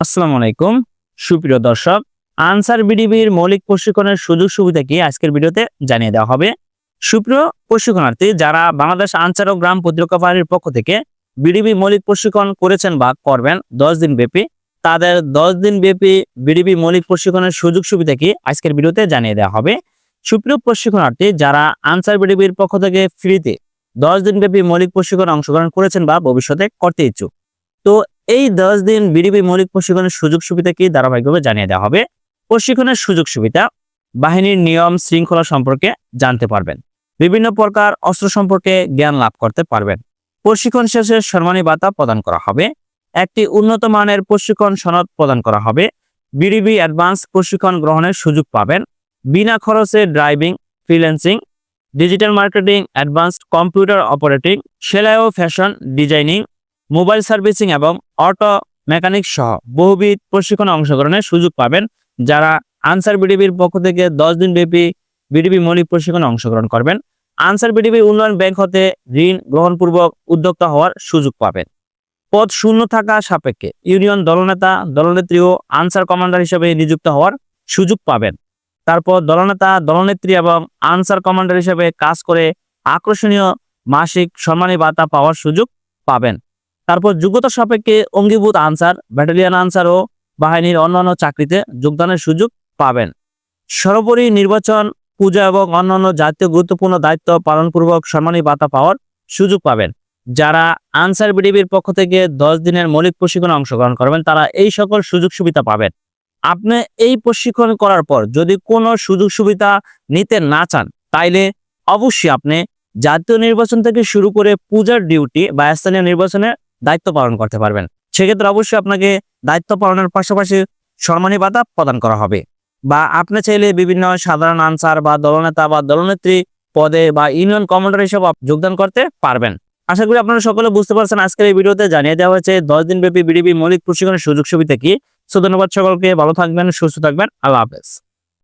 আসসালামু আলাইকুম। সুপ্রিয় দর্শক, আনসার বিডিবির মৌলিক প্রশিক্ষণের সুযোগ সুবিধা কি আজকের ভিডিওতে জানিয়ে দেওয়া হবে। সুপ্রিয় প্রশিক্ষণার্থী, যারা বাংলাদেশ আনসার ও গ্রাম প্রতিরক্ষা বাহিনীর পক্ষ থেকে বিডিবি মৌলিক প্রশিক্ষণ করেছেন বা করবেন দশ দিন ব্যাপী, তাদের দশ দিন ব্যাপী বিডিবি মৌলিক প্রশিক্ষণের সুযোগ সুবিধা কি আজকের ভিডিওতে জানিয়ে দেওয়া হবে। সুপ্রিয় প্রশিক্ষণার্থী, যারা আনসার বিডিবির পক্ষ থেকে ফ্রিতে দশ দিন ব্যাপী মৌলিক প্রশিক্ষণ অংশগ্রহণ করেছেন বা ভবিষ্যতে করতে ইচ্ছুক, তো এই দশ দিন বিডিবি মৌলিক প্রশিক্ষণের সুযোগ সুবিধা কি? ধারাবাহিকভাবে জানিয়ে দেওয়া হবে। প্রশিক্ষণের সুযোগ সুবিধা, বাহিনীর নিয়ম শৃঙ্খলা সম্পর্কে জানতে পারবেন। বিভিন্ন প্রকার অস্ত্র সম্পর্কে জ্ঞান লাভ করতে পারবেন। প্রশিক্ষণ শেষে সম্মানী ভাতা প্রদান করা হবে। একটি উন্নত মানের প্রশিক্ষণ সনদ প্রদান করা হবে। বিডিবি অ্যাডভান্স প্রশিক্ষণ গ্রহণের সুযোগ পাবেন। বিনা খরচে driving, freelancing, digital marketing, advanced computer operating, সেলাই ও ফ্যাশন, ডিজাইনিং মোবাইল সার্ভিসিং এবং অটো মেকানিক সহ বহুবিধ প্রশিক্ষণে অংশগ্রহণের সুযোগ পাবেন যারা আনসার বিডিবির পক্ষ থেকে দশ দিন ব্যাপী বিডিবি মৌলিক প্রশিক্ষণে অংশগ্রহণ করবেন। আনসার বিডিবি উন্নয়ন ব্যাংক হতে ঋণ গ্রহণপূর্বক উদ্যোক্তা হওয়ার সুযোগ পাবেন। পদ শূন্য থাকা সাপেক্ষে ইউনিয়ন দলনেতা, দলনেত্রী ও আনসার কমান্ডার হিসেবে নিযুক্ত হওয়ার সুযোগ পাবেন। তারপর দলনেতা, দলনেত্রী এবং আনসার কমান্ডার হিসেবে কাজ করে আকর্ষণীয় মাসিক সম্মানী ভাতা পাওয়ার সুযোগ পাবেন। তারপর যোগ্যতা সাপেক্ষে অঙ্গীভূত আনসার, ব্যাটালিয়ান আনসার ও বাহিনীর অন্যান্য চাকরিতে যোগদানের সুযোগ পাবেন। সর্বোপরি নির্বাচন, পূজা এবং অন্যান্য জাতীয় গুরুত্বপূর্ণ দায়িত্ব পালনপূর্বক সম্মানী ভাতা পাওয়ার সুযোগ পাবেন। যারা আনসার বিডিবির পক্ষ থেকে দশ দিনের মৌলিক প্রশিক্ষণে অংশগ্রহণ করবেন, তারা এই সকল সুযোগ সুবিধা পাবেন। আপনি এই প্রশিক্ষণ করার পর যদি কোনো সুযোগ সুবিধা নিতে না চান, তাইলে অবশ্যই আপনি জাতীয় নির্বাচন থেকে শুরু করে পূজার ডিউটি বা স্থানীয় নির্বাচনে দায়িত্ব পালন করতে পারবেন। সেক্ষেত্রে অবশ্যই আপনাকে দায়িত্ব পালনের পাশাপাশি সম্মানী ভাতা প্রদান করা হবে। বা আপনি চাইলে বিভিন্ন সাধারণ আনসার বা দলনেতা বা দলনেত্রী পদে বা ইউনিয়ন কমান্ডার হিসেবে যোগদান করতে পারবেন। আশা করি আপনারা সকলে বুঝতে পারছেন আজকের এই ভিডিওতে জানিয়ে দেওয়া হয়েছে দশ দিন ব্যাপী বিডিবি মৌলিক প্রশিক্ষণের সুযোগ সুবিধা কি। সো ধন্যবাদ সকলকে, ভালো থাকবেন, সুস্থ থাকবেন, আল্লাহ হাফেজ।